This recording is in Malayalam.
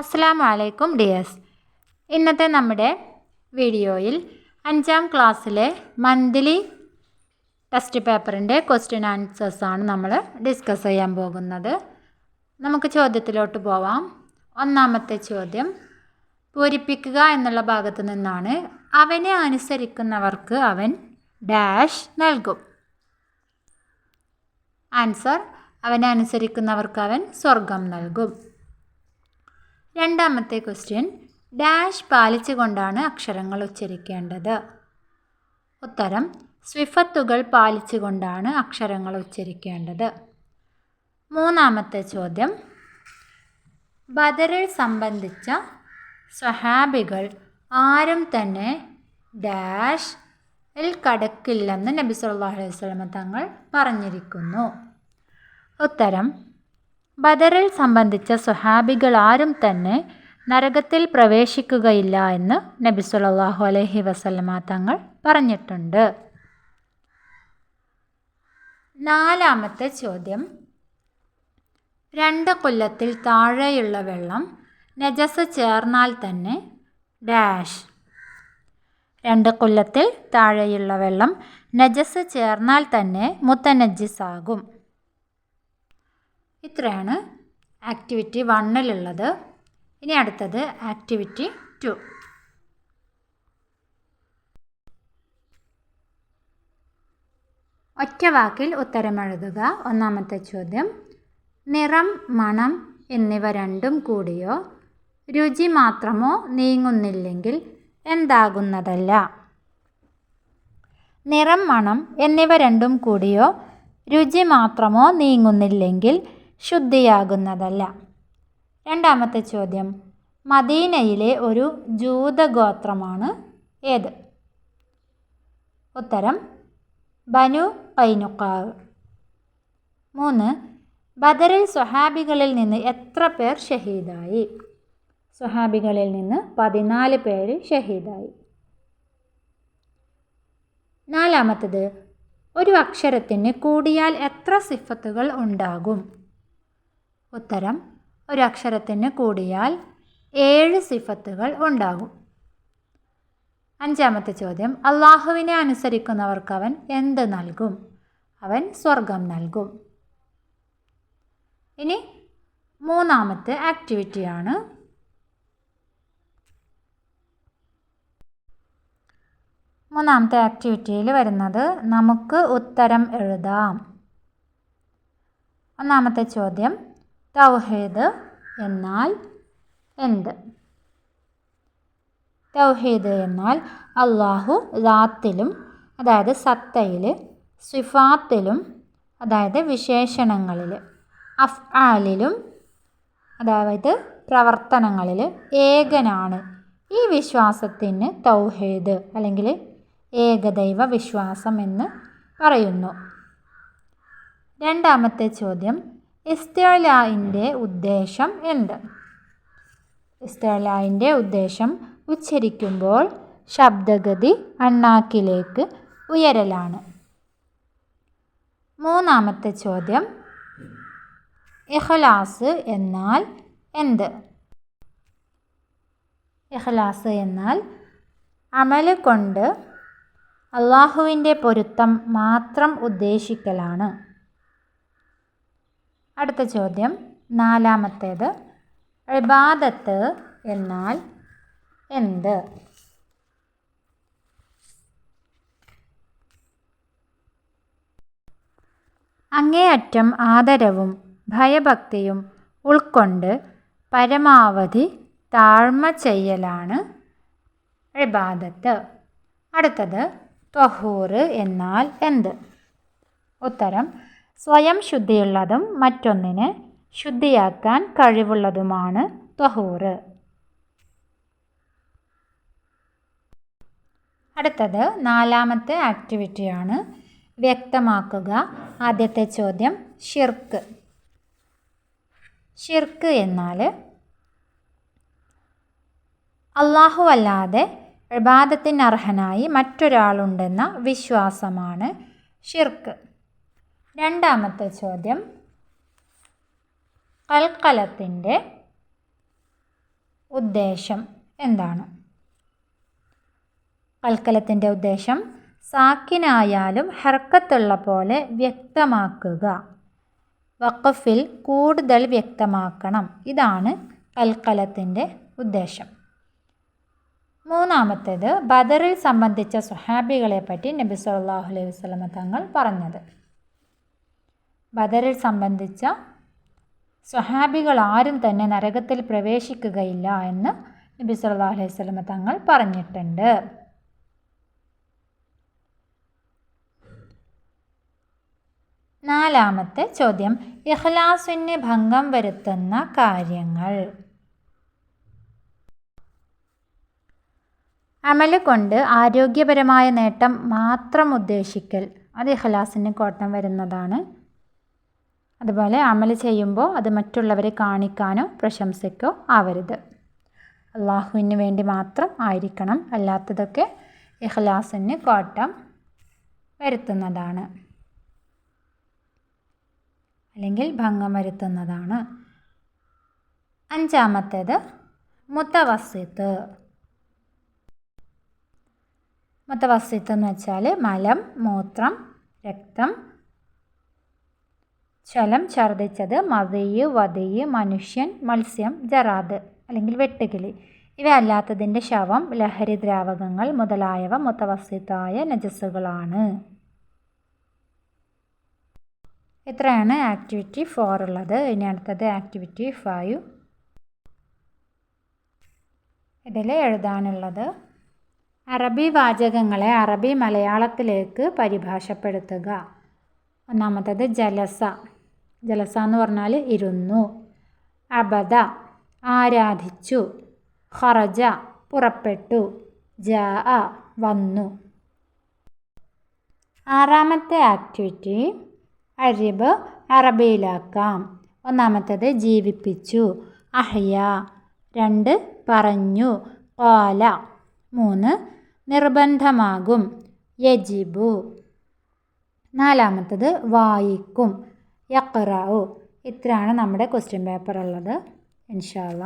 അസ്സലാമു അലൈക്കും ഡിയേഴ്സ്. ഇന്നത്തെ നമ്മുടെ വീഡിയോയിൽ അഞ്ചാം ക്ലാസ്സിലെ മന്ത്ലി ടെസ്റ്റ് പേപ്പറിന്റെ ക്വസ്റ്റ്യൻ ആൻസേഴ്സാണ് നമ്മൾ ഡിസ്കസ് ചെയ്യാൻ പോകുന്നത്. നമുക്ക് ചോദ്യത്തിലോട്ട് പോവാം. ഒന്നാമത്തെ ചോദ്യം പൂരിപ്പിക്കുക എന്നുള്ള ഭാഗത്ത് നിന്നാണ് അവനെ അനുസരിക്കുന്നവർക്ക് അവൻ ഡാഷ് നൽകും. ആൻസർ അവനെ അനുസരിക്കുന്നവർക്ക് അവൻ സ്വർഗം നൽകും. രണ്ടാമത്തെ ക്വസ്റ്റ്യൻ ഡാഷ് പാലിച്ചുകൊണ്ടാണ് അക്ഷരങ്ങൾ ഉച്ചരിക്കേണ്ടത്. ഉത്തരം സ്വിഫത്തുകൾ പാലിച്ചുകൊണ്ടാണ് അക്ഷരങ്ങൾ ഉച്ചരിക്കേണ്ടത്. മൂന്നാമത്തെ ചോദ്യം ബദറിൽ സംബന്ധിച്ച സ്വഹാബികൾ ആരും തന്നെ ഡാഷ് ിൽ കടക്കില്ലെന്ന് നബി സല്ലല്ലാഹു അലൈഹി വസല്ലമ തങ്ങൾ പറഞ്ഞിരിക്കുന്നു. ഉത്തരം ബദറിൽ സംബന്ധിച്ച സ്വഹാബികൾ ആരും തന്നെ നരകത്തിൽ പ്രവേശിക്കുകയില്ല എന്ന് നബി സുല്ലാഹു അലഹി വസല്ലമ തങ്ങൾ പറഞ്ഞിട്ടുണ്ട്. നാലാമത്തെ ചോദ്യം. രണ്ട് കൊല്ലത്തിൽ താഴെയുള്ള വെള്ളം നജസ് ചേർന്നാൽ തന്നെ ഡാഷ്. രണ്ട് കൊല്ലത്തിൽ താഴെയുള്ള വെള്ളം നജസ് ചേർന്നാൽ തന്നെ മുത്തനജിസാകും ഇത്രയാണ് ആക്ടിവിറ്റി വണ്ണിലുള്ളത് ഇനി അടുത്തത് ആക്ടിവിറ്റി ടു ഒറ്റ വാക്കിൽ ഉത്തരമെഴുതുക ഒന്നാമത്തെ ചോദ്യം നിറം മണം എന്നിവ രണ്ടും കൂടിയോ? രുചി മാത്രമോ നീങ്ങുന്നില്ലെങ്കിൽ എന്താകുന്നതല്ല? നിറം മണം എന്നിവ രണ്ടും കൂടിയോ? രുചി മാത്രമോ നീങ്ങുന്നില്ലെങ്കിൽ ശുദ്ധിയാകുന്നതല്ല. രണ്ടാമത്തെ ചോദ്യം. മദീനയിലെ ഒരു ജൂതഗോത്രമാണ് ഏത്? ഉത്തരം ബനു പൈനുക്കാവ് മൂന്ന് ബദറിൽ സ്വഹാബികളിൽ നിന്ന് എത്ര പേർ ഷഹീദായി? സ്വഹാബികളിൽ നിന്ന് പതിനാല് പേര് ഷഹീദായി. നാലാമത്തത് ഒരു അക്ഷരത്തിന് കൂടിയാൽ എത്ര സിഫത്തുകൾ ഉണ്ടാകും? ഉത്തരം ഒരക്ഷരത്തിന് കൂടിയാൽ ഏഴ് സിഫത്തുകൾ ഉണ്ടാകും. അഞ്ചാമത്തെ ചോദ്യം അള്ളാഹുവിനെ അനുസരിക്കുന്നവർക്ക് അവൻ എന്ത് നൽകും? അവൻ സ്വർഗം നൽകും. ഇനി മൂന്നാമത്തെ ആക്ടിവിറ്റിയാണ് മൂന്നാമത്തെ ആക്ടിവിറ്റിയിൽ വരുന്നത് നമുക്ക് ഉത്തരം എഴുതാം. ഒന്നാമത്തെ ചോദ്യം തൗഹീദ് എന്നാൽ എന്ത്? തൗഹീദ് എന്നാൽ അള്ളാഹു റാത്തിലും അതായത് സത്തയിൽ സിഫാത്തിലും അതായത് വിശേഷണങ്ങളിൽ അഫ്ആലിലും അതായത് പ്രവർത്തനങ്ങളിൽ ഏകനാണ്. ഈ വിശ്വാസത്തിന് തൗഹീദ് അല്ലെങ്കിൽ ഏകദൈവ വിശ്വാസം എന്ന് പറയുന്നു. രണ്ടാമത്തെ ചോദ്യം ഇസ്തലായിന്റെ ഉദ്ദേശം എന്ത്? ഇസ്തലായിന്റെ ഉദ്ദേശം ഉച്ചരിക്കുമ്പോൾ ശബ്ദഗതി അണ്ണാക്കിലേക്ക് ഉയരലാണ്. മൂന്നാമത്തെ ചോദ്യം ഇഖ്ലാസ് എന്നാൽ എന്ത്? ഇഖ്ലാസ് എന്നാൽ അമൽ കൊണ്ട് അള്ളാഹുവിന്റെ പൊരുത്തം മാത്രം ഉദ്ദേശിക്കലാണ്. അടുത്ത ചോദ്യം. നാലാമത്തേത്. ഇബാദത്ത് എന്നാൽ എന്ത്? അങ്ങേയറ്റം ആദരവും ഭയഭക്തിയും ഉൾക്കൊണ്ട് പരമാവധി താഴ്മ ചെയ്യലാണ് ഇബാദത്ത് അടുത്തത്. ത്വഹൂർ എന്നാൽ എന്ത്? ഉത്തരം. സ്വയം ശുദ്ധിയുള്ളതും മറ്റൊന്നിന് ശുദ്ധിയാക്കാൻ കഴിവുള്ളതുമാണ് ത്വഹൂറ് അടുത്തത് നാലാമത്തെ ആക്ടിവിറ്റിയാണ് വ്യക്തമാക്കുക. ആദ്യത്തെ ചോദ്യം ഷിർക്ക് ഷിർക്ക് എന്നാൽ അള്ളാഹു അല്ലാതെ ഇബാദത്തിന് അർഹനായി മറ്റൊരാളുണ്ടെന്ന വിശ്വാസമാണ് ഷിർക്ക് രണ്ടാമത്തെ ചോദ്യം. കൽക്കലത്തിന്റെ ഉദ്ദേശം എന്താണ്? കൽക്കലത്തിന്റെ ഉദ്ദേശം സാക്കിനായാലും ഹർക്കത്തുള്ള പോലെ വ്യക്തമാക്കുക. വഖഫിൽ കൂടുതൽ വ്യക്തമാക്കണം. ഇതാണ് കൽക്കലത്തിന്റെ ഉദ്ദേശം. മൂന്നാമത്തേത് ബദറിൽ സംബന്ധിച്ച സുഹാബികളെ പറ്റി നബി സല്ലല്ലാഹു അലൈഹി വസല്ലമ തങ്ങൾ പറഞ്ഞത്. ബദറിൽ സംബന്ധിച്ച സ്വഹാബികൾ ആരും തന്നെ നരകത്തിൽ പ്രവേശിക്കുകയില്ല എന്ന് നബി സല്ലല്ലാഹു അലൈഹി സ്വലമ തങ്ങൾ പറഞ്ഞിട്ടുണ്ട്. നാലാമത്തെ ചോദ്യം ഇഖ്ലാസിന് ഭംഗം വരുത്തുന്ന കാര്യങ്ങൾ. അമൽ കൊണ്ട് ആരോഗ്യപരമായ നേട്ടം മാത്രം ഉദ്ദേശിക്കൽ അത് ഇഖ്ലാസിന് കോട്ടം വരുന്നതാണ്. അതുപോലെ അമൽ ചെയ്യുമ്പോൾ അത് മറ്റുള്ളവരെ കാണിക്കാനോ പ്രശംസയ്ക്കോ ആവരുത്. അള്ളാഹുവിന് വേണ്ടി മാത്രം ആയിരിക്കണം. അല്ലാത്തതൊക്കെ ഇഖ്ലാസിന് കോട്ടം വരുത്തുന്നതാണ്. അല്ലെങ്കിൽ ഭംഗം വരുത്തുന്നതാണ്. അഞ്ചാമത്തേത് മുത്തവസ്യത്ത് മുത്തവസ്യത്ത് എന്ന് വെച്ചാൽ മലം മൂത്രം രക്തം ചലം ഛർദ്ദിച്ചത് മതയ് വതയ് മനുഷ്യൻ മത്സ്യം ജറാദ് അല്ലെങ്കിൽ വെട്ടുകിളി ഇവയല്ലാത്തതിന്റെ ശവം ലഹരി ദ്രാവകങ്ങൾ മുതലായവ മുത്തവസ്യത്തായ നജസ്സുകളാണ്. ഇത്രയാണ് ആക്ടിവിറ്റി ഫോർ ഉള്ളത്. ഇനി അടുത്തത് ആക്ടിവിറ്റി ഫൈവ്. ഇതിൽ എഴുതാനുള്ളത് അറബി വാചകങ്ങളെ അറബി മലയാളത്തിലേക്ക് പരിഭാഷപ്പെടുത്തുക. ഒന്നാമത്തത് ജലസ. ജലസ എന്ന് പറഞ്ഞാൽ ഇരുന്നു. അബദ ആരാധിച്ചു. ഖറജ പുറപ്പെട്ടു. ജാ വന്നു. ആറാമത്തെ ആക്ടിവിറ്റി അരിബ് അറബിയിലാക്കാം. ഒന്നാമത്തേത് ജീവിപ്പിച്ചു. അഹ്യ. രണ്ട് പറഞ്ഞു. കോല മൂന്ന് നിർബന്ധമാകും. യജിബു. നാലാമത്തത് വായിക്കും. യക്റാവു ഇത്രയാണ് നമ്മുടെ ക്വസ്റ്റ്യൻ പേപ്പർ ഉള്ളത്. ഇൻഷാല്ല